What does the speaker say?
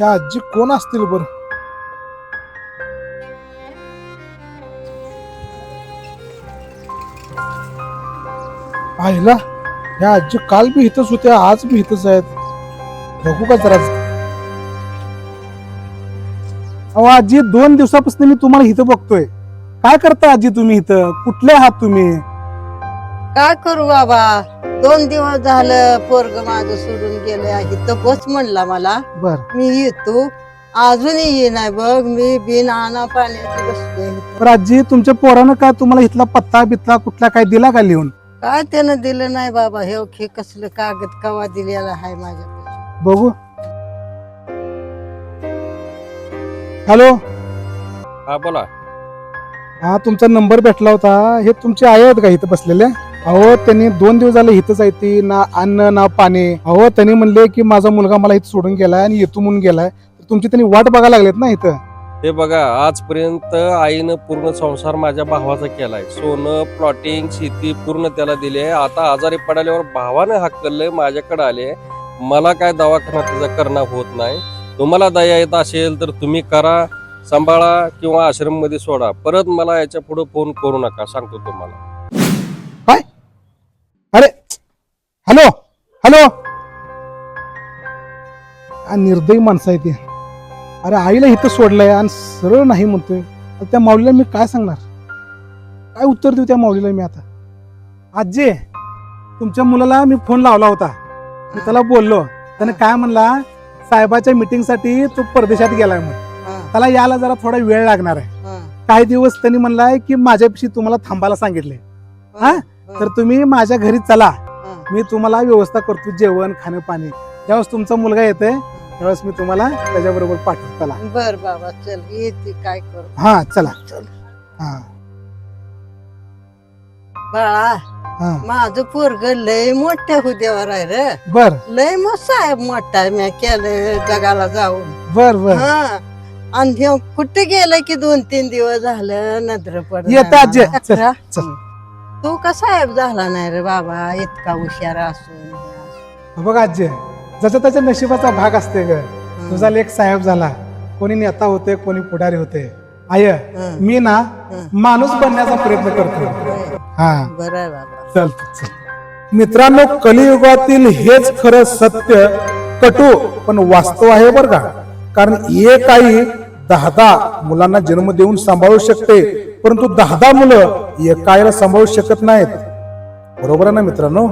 या आजी कोण असतील बर? आईला या आजी काल बी इथंच होत्या आज बी इथंच आहेत. बघू का जरा. अहो आजी दोन दिवसापासून मी तुम्हाला इथं बघतोय. काय करता आजी तुम्ही इथं? कुठले आहात तुम्ही? काय करू बाबा? दोन दिवस झालं पोरग माझं सोडून गेलं इथं बस म्हणला मला बर. मी येतो. अजूनही ये नाही बघ. मी बिन आणा पाण्याची इथं. तर आजी तुमच्या पोरानं काय तुम्हाला इथला पत्ता बित्ता कुठला काय दिला का लिहून? काय त्यानं दिलं नाही बाबा. हे हे कसलं कागद कवा दिलेला आहे माझ्या बघू. हॅलो? हा बोला. हा तुमचा नंबर भेटला होता. हे तुमचे आई आहेत का इथं बसलेले? अहो त्यांनी दोन दिवस झाले इथंच आहे ती ना अन्न ना पाणी. अहो त्यांनी म्हणले की माझा मुलगा मला इथं सोडून गेलाय आणि इथून म्हणून गेलाय. तर तुमची त्यांनी वाट बघायला लागलेत ना इथं? हे बघा आजपर्यंत आईनं पूर्ण संसार माझ्या भावाचा केलाय. सोनं प्लॉटिंग शेती पूर्ण त्याला दिली आहे. आता आजारी पडल्यावर भावानं हाकललंय माझ्याकडे आले मला काय दवाखाना त्याचा करणं होत नाही. तुम्हाला दया येत असेल तर तुम्ही करा सांभाळा किंवा आश्रममध्ये सोडा. परत मला याच्यापुढे फोन करू नका सांगतो तुम्हाला. Hello hello. निर्दयी माणसं आहे ती अरे आईला इथं सोडलंय आणि सरळ नाही म्हणतोय. आता त्या माऊलीला मी काय सांगणार? काय उत्तर देऊ त्या माऊलीला मी आता? आजी तुमच्या मुलाला मी फोन लावला होता. मी त्याला बोललो. त्याने काय म्हणला? साहेबाच्या मीटिंगसाठी तो परदेशात गेलाय म्हणून हा, त्याला यायला जरा थोडा वेळ लागणार आहे. काही दिवस त्यांनी म्हणलाय की माझ्यापेक्षा तुम्हाला थांबायला सांगितले हा? तर तुम्ही माझ्या घरी चला. मी तुम्हाला व्यवस्था करतो जेवण खाणं पाणी. ज्यावेळेस तुमचा मुलगा येते त्यावेळेस मी तुम्हाला त्याच्याबरोबर पाठवतो. चला. बर बाबा चल येते काय करू? हा चला. चल. हा. बाळा हा. माझं पोरग लय मोठ्या हुद्यावर आहे रे. बर. लय मग साहेब मोठा आहे मी केलं जगाला जाऊन. बर बर. हा. आणि कुठे गेलं की दोन तीन दिवस झालं नजर पड येतं आजी. चल, चल. तू का साहेब झाला नाही रे बाबा इतका हुशार असून हे असून. बघ आजी जसं त्याच्या नशिबाचा भाग असते ग. तुझा लेख साहेब झाला कोणी नेता होते कोणी पुढारी होते आय. मी ना. माणूस बनण्याचा प्रयत्न करतो. हा बरं आहे बाबा चल चल मित्रांनो कलियुगातील हेच खरं सत्य कटू पण वास्तव आहे बरं का कारण एक आई दहा दहा मुलांना जन्म देऊन सांभाळू शकते परंतु दहा दहा मुलं एका सांभाळू शकत नाहीत. बरोबर आहे ना मित्रांनो?